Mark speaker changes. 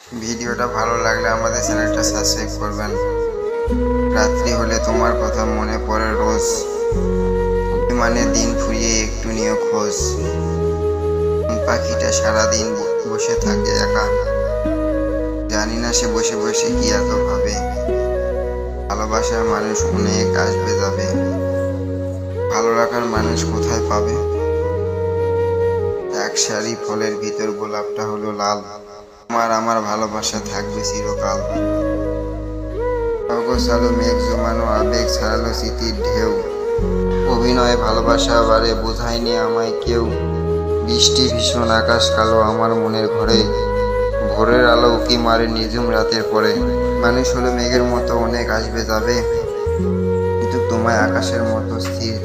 Speaker 1: ভিডিওটা ভালো লাগলে আমাদের চ্যানেলটা সাবস্ক্রাইব করবেন। রাত্রি হলে তোমার কথা মনে পড়ে রোজ। মানে দিন ফুরিয়ে একটু নিয়ে খোঁজ। পাখিটা সারাদিন বসে থাকে একা। জানি না সে বসে বসে কি এত ভাবে। ভালোবাসার মানুষ অনেক আসবে যাবে। ভালো রাখার মানুষ কোথায় পাবে? এক সারি ফলের ভিতর গোলাপটা হলো লাল। আমার আমার ভালোবাসা থাকবে চিরকাল। অগোছালো মেঘ জমানো আবেগ ছাড়ালো স্মৃতির ঢেউ। অভিনয়ে ভালোবাসা বারে বোঝায়নি আমায় কেউ। বৃষ্টি, ভীষণ আকাশ কালো আমার মনের ঘরে। ভোরের আলো উকি মারে নিঝুম রাতের পরে। মানুষ হলো মেঘের মতো, অনেক আসবে যাবে। কিন্তু তোমায় আকাশের মতো স্থির